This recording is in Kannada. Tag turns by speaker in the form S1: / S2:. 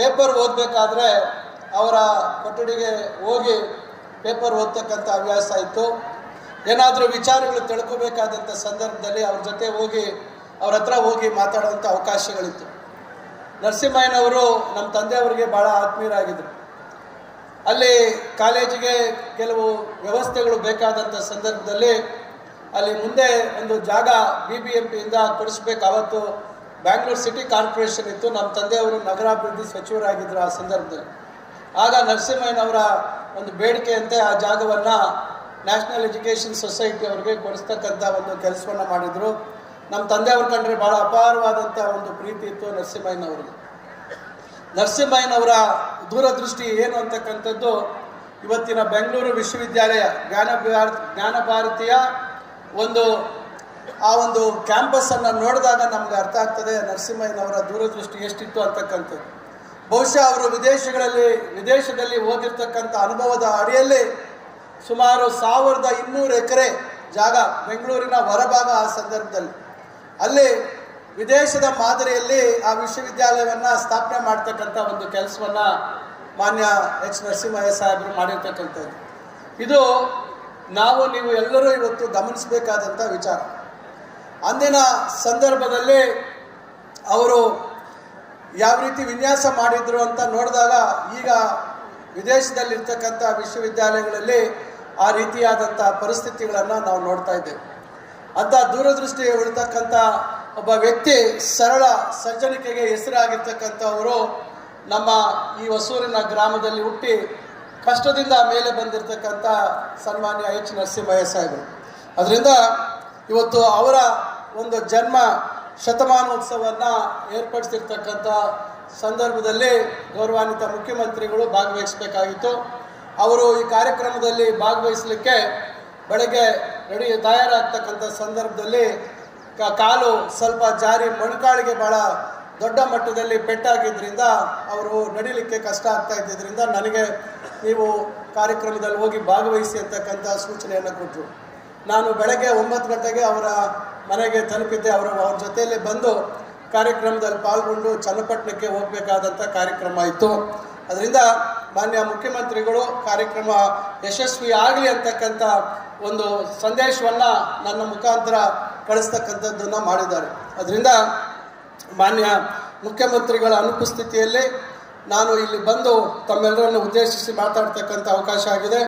S1: ಪೇಪರ್ ಓದಬೇಕಾದ್ರೆ ಅವರ ಕೊಠಡಿಗೆ ಹೋಗಿ ಪೇಪರ್ ಓದ್ತಕ್ಕಂಥ ಹವ್ಯಾಸ ಇತ್ತು. ಏನಾದರೂ ವಿಚಾರಗಳು ತಿಳ್ಕೋಬೇಕಾದಂಥ ಸಂದರ್ಭದಲ್ಲಿ ಅವ್ರ ಜೊತೆ ಹೋಗಿ, ಅವ್ರ ಹತ್ರ ಹೋಗಿ ಮಾತಾಡುವಂಥ ಅವಕಾಶಗಳಿತ್ತು. ನರಸಿಂಹಯ್ಯನವರು ನಮ್ಮ ತಂದೆಯವರಿಗೆ ಭಾಳ ಆತ್ಮೀಯರಾಗಿದ್ದರು ಅಲ್ಲಿ ಕಾಲೇಜಿಗೆ ಕೆಲವು ವ್ಯವಸ್ಥೆಗಳು ಬೇಕಾದಂಥ ಸಂದರ್ಭದಲ್ಲಿ ಅಲ್ಲಿ ಮುಂದೆ ಒಂದು ಜಾಗ ಬಿ ಬಿ ಎಂ ಪಿಯಿಂದ ಕೊಡಿಸ್ಬೇಕು. ಅವತ್ತು ಬ್ಯಾಂಗ್ಳೂರು ಸಿಟಿ ಕಾರ್ಪೊರೇಷನ್ ಇತ್ತು. ನಮ್ಮ ತಂದೆಯವರು ನಗರಾಭಿವೃದ್ಧಿ ಸಚಿವರಾಗಿದ್ದರು ಆ ಸಂದರ್ಭದಲ್ಲಿ. ಆಗ ನರಸಿಂಹಯ್ಯನವರ ಒಂದು ಬೇಡಿಕೆಯಂತೆ ಆ ಜಾಗವನ್ನು ನ್ಯಾಷನಲ್ ಎಜುಕೇಷನ್ ಸೊಸೈಟಿ ಅವರಿಗೆ ಕೊಡಿಸ್ತಕ್ಕಂಥ ಒಂದು ಕೆಲಸವನ್ನು ಮಾಡಿದರು. ನಮ್ಮ ತಂದೆಯವ್ರ ಕಂಡ್ರೆ ಭಾಳ ಅಪಾರವಾದಂಥ ಒಂದು ಪ್ರೀತಿ ಇತ್ತು ನರಸಿಂಹಯ್ಯನವ್ರಿಗೆ. ನರಸಿಂಹಯ್ಯನವರ ದೂರದೃಷ್ಟಿ ಏನು ಅಂತಕ್ಕಂಥದ್ದು, ಇವತ್ತಿನ ಬೆಂಗಳೂರು ವಿಶ್ವವಿದ್ಯಾಲಯ ಜ್ಞಾನ ಜ್ಞಾನ ಭಾರತೀಯ ಒಂದು ಆ ಒಂದು ಕ್ಯಾಂಪಸ್ಸನ್ನು ನೋಡಿದಾಗ ನಮ್ಗೆ ಅರ್ಥ ಆಗ್ತದೆ, ನರಸಿಂಹಯ್ಯನವರ ದೂರದೃಷ್ಟಿ ಎಷ್ಟಿತ್ತು ಅಂತಕ್ಕಂಥದ್ದು. ಬಹುಶಃ ಅವರು ವಿದೇಶಗಳಲ್ಲಿ, ವಿದೇಶದಲ್ಲಿ ಓದಿರ್ತಕ್ಕಂಥ ಅನುಭವದ ಅಡಿಯಲ್ಲಿ ಸುಮಾರು ಸಾವಿರದ ಇನ್ನೂರು ಎಕರೆ ಜಾಗ ಬೆಂಗಳೂರಿನ ಹೊರಭಾಗ ಆ ಸಂದರ್ಭದಲ್ಲಿ. ಅಲ್ಲಿ ವಿದೇಶದ ಮಾದರಿಯಲ್ಲಿ ಆ ವಿಶ್ವವಿದ್ಯಾಲಯವನ್ನು ಸ್ಥಾಪನೆ ಮಾಡ್ತಕ್ಕಂಥ ಒಂದು ಕೆಲಸವನ್ನು ಮಾನ್ಯ ಎಚ್ ನರಸಿಂಹಯ್ಯ ಸಾಹೇಬರು ಮಾಡಿರ್ತಕ್ಕಂಥದ್ದು. ಇದು ನಾವು ನೀವು ಎಲ್ಲರೂ ಇವತ್ತು ಗಮನಿಸಬೇಕಾದಂಥ ವಿಚಾರ. ಅಂದಿನ ಸಂದರ್ಭದಲ್ಲಿ ಅವರು ಯಾವ ರೀತಿ ವಿನ್ಯಾಸ ಮಾಡಿದ್ರು ಅಂತ ನೋಡಿದಾಗ ಈಗ ವಿದೇಶದಲ್ಲಿರ್ತಕ್ಕಂಥ ವಿಶ್ವವಿದ್ಯಾಲಯಗಳಲ್ಲಿ ಆ ರೀತಿಯಾದಂಥ ಪರಿಸ್ಥಿತಿಗಳನ್ನು ನಾವು ನೋಡ್ತಾ ಇದ್ದೇವೆ. ಅಂಥ ದೂರದೃಷ್ಟಿ ಉಳಿತಕ್ಕಂಥ ಒಬ್ಬ ವ್ಯಕ್ತಿ ಸರಳ ಸಜ್ಜನಿಕೆಗೆ ಹೆಸರಾಗಿರ್ತಕ್ಕಂಥವರು ನಮ್ಮ ಈ ಹೊಸೂರಿನ ಗ್ರಾಮದಲ್ಲಿ ಹುಟ್ಟಿ ಕಷ್ಟದಿಂದ ಮೇಲೆ ಬಂದಿರತಕ್ಕಂಥ ಸನ್ಮಾನ್ಯ ಎಚ್ ನರಸಿಂಹಯ್ಯ ಸಾಹೇಬರು. ಅದರಿಂದ ಇವತ್ತು ಅವರ ಒಂದು ಜನ್ಮ ಶತಮಾನೋತ್ಸವವನ್ನು ಏರ್ಪಡಿಸಿರ್ತಕ್ಕಂಥ ಸಂದರ್ಭದಲ್ಲಿ ಗೌರವಾನ್ವಿತ ಮುಖ್ಯಮಂತ್ರಿಗಳು ಭಾಗವಹಿಸಬೇಕಾಗಿತ್ತು. ಅವರು ಈ ಕಾರ್ಯಕ್ರಮದಲ್ಲಿ ಭಾಗವಹಿಸಲಿಕ್ಕೆ ಬೆಳಗ್ಗೆ ರೆಡಿ ತಯಾರಾಗ್ತಕ್ಕಂಥ ಸಂದರ್ಭದಲ್ಲಿ ಕಾಲು ಸ್ವಲ್ಪ ಜಾರಿ ಮೊಣಕಾಳಿಗೆ ಭಾಳ ದೊಡ್ಡ ಮಟ್ಟದಲ್ಲಿ ಪೆಟ್ಟಾಗಿದ್ದರಿಂದ ಅವರು ನಡಿಲಿಕ್ಕೆ ಕಷ್ಟ ಆಗ್ತಾ ಇದ್ದಿದ್ದರಿಂದ ನನಗೆ ನೀವು ಕಾರ್ಯಕ್ರಮದಲ್ಲಿ ಹೋಗಿ ಭಾಗವಹಿಸಿ ಅಂತಕ್ಕಂಥ ಸೂಚನೆಯನ್ನು ಕೊಟ್ಟರು ನಾನು ಬೆಳಗ್ಗೆ ಒಂಬತ್ತು ಗಂಟೆಗೆ ಅವರ ಮನೆಗೆ ತಲುಪಿದ್ದೆ. ಅವರು ಅವ್ರ ಜೊತೆಯಲ್ಲಿ ಬಂದು ಕಾರ್ಯಕ್ರಮದಲ್ಲಿ ಪಾಲ್ಗೊಂಡು ಚನ್ನಪಟ್ಟಣಕ್ಕೆ ಹೋಗಬೇಕಾದಂಥ ಕಾರ್ಯಕ್ರಮ ಇತ್ತು. ಅದರಿಂದ ಮಾನ್ಯ ಮುಖ್ಯಮಂತ್ರಿಗಳು ಕಾರ್ಯಕ್ರಮ ಯಶಸ್ವಿ ಆಗಲಿ ಅಂತಕ್ಕಂಥ ಒಂದು ಸಂದೇಶವನ್ನು ನನ್ನ ಮುಖಾಂತರ ಕಳಿಸ್ತಕ್ಕಂಥದ್ದನ್ನು ಮಾಡಿದ್ದಾರೆ. ಅದರಿಂದ ಮಾನ್ಯ ಮುಖ್ಯಮಂತ್ರಿಗಳ ಅನುಪಸ್ಥಿತಿಯಲ್ಲಿ ನಾನು ಇಲ್ಲಿ ಬಂದು ತಮ್ಮೆಲ್ಲರನ್ನು ಉದ್ದೇಶಿಸಿ ಮಾತಾಡ್ತಕ್ಕಂಥ ಅವಕಾಶ ಆಗಿದೆ.